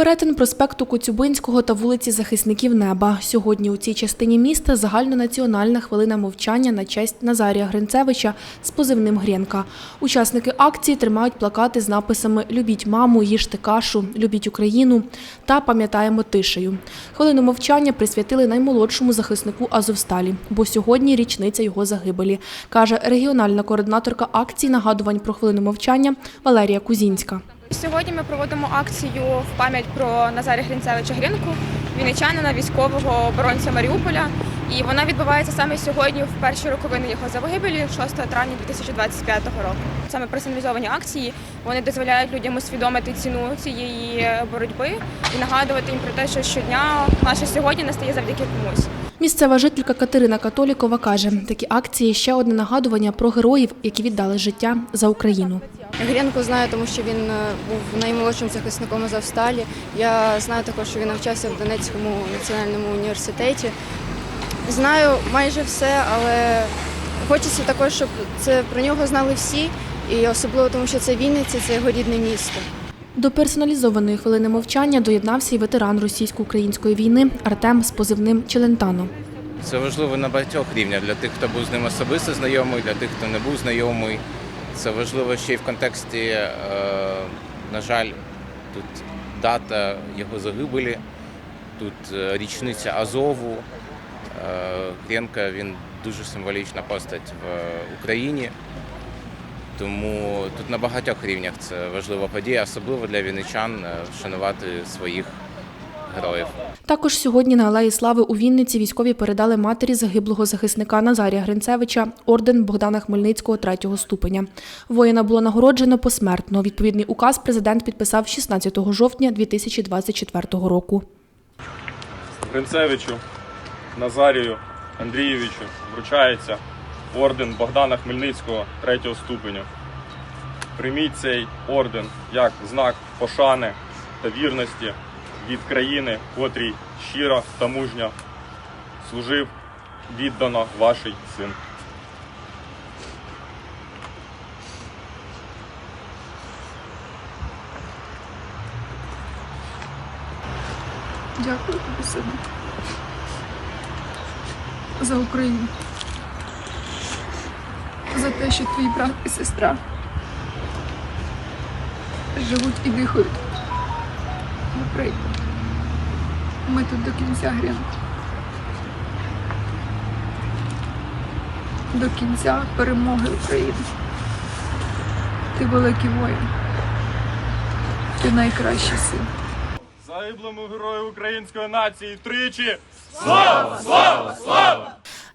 Перетин проспекту Коцюбинського та вулиці Захисників Неба. Сьогодні у цій частині міста загальнонаціональна хвилина мовчання на честь Назарія Гринцевича з позивним Грєнка. Учасники акції тримають плакати з написами Любіть маму, їжте кашу, любіть Україну та пам'ятаємо тишею. Хвилину мовчання присвятили наймолодшому захиснику Азовсталі, бо сьогодні річниця його загибелі, каже регіональна координаторка акції нагадувань про хвилину мовчання Валерія Кузінська. Сьогодні ми проводимо акцію в пам'ять про Назарія Гринцевича Гринку, вінничанина, військового оборонця Маріуполя. І вона відбувається саме сьогодні, в перші роковини його загибелі, 6 травня 2025 року. Саме персоналізовані акції вони дозволяють людям усвідомити ціну цієї боротьби і нагадувати їм про те, що щодня наше сьогодні настає завдяки комусь. Місцева жителька Катерина Католікова каже, такі акції ще одне нагадування про героїв, які віддали життя за Україну. Грінку знаю, тому що він е, був наймолодшим захисником Азовсталі. Я знаю також, що він навчався в Донецькому національному університеті. Знаю майже все, але хочеться також, щоб це про нього знали всі, і особливо тому, що це Вінниця, це його рідне місто. До персоналізованої хвилини мовчання доєднався і ветеран російсько-української війни Артем з позивним Челентано. Це важливо на багатьох рівнях для тих, хто був з ним особисто знайомий, для тих, хто не був знайомий. Це важливо ще й в контексті, е, на жаль, тут дата його загибелі, тут е, річниця Азову. Е, Гренка він дуже символічна постать в Україні. Тому тут на багатьох рівнях це важлива подія, особливо для вінничан е, вшанувати своїх героїв. Також сьогодні на Алеї Слави у Вінниці військові передали матері загиблого захисника Назарія Гринцевича орден Богдана Хмельницького третього ступеня. Воїна було нагороджено посмертно. Відповідний указ президент підписав 16 жовтня 2024 року. Гринцевичу, Назарію Андрійовичу вручається орден Богдана Хмельницького третього ступеню. Прийміть цей орден як знак пошани та вірності від країни, котрій щиро та мужньо служив віддано ваш син. Дякую тобі, сину. За Україну. За те, що твій брат і сестра живуть і дихають в Україні. Ми тут до кінця грянку. До кінця перемоги України. Ти великий воїн. Ти найкращий син. Загиблому герою української нації втричі!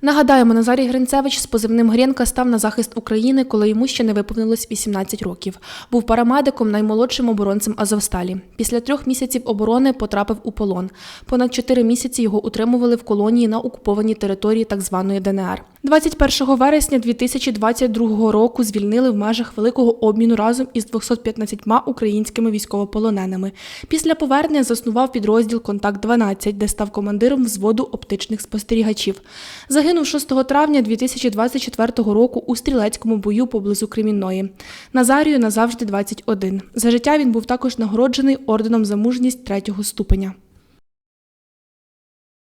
Нагадаємо, Назарій Гринцевич з позивним Грєнка став на захист України, коли йому ще не виповнилось 18 років. Був парамедиком, наймолодшим оборонцем Азовсталі. Після трьох місяців оборони потрапив у полон. Понад чотири місяці його утримували в колонії на окупованій території так званої ДНР. 21 вересня 2022 року звільнили в межах великого обміну разом із 215 українськими військовополоненими. Після повернення заснував підрозділ Контакт 12 де став командиром взводу оптичних спостерігачів. Загинув 6 травня 2024 року у стрілецькому бою поблизу Кремінної. Назарію назавжди 21. За життя він був також нагороджений орденом за мужність третього ступеня.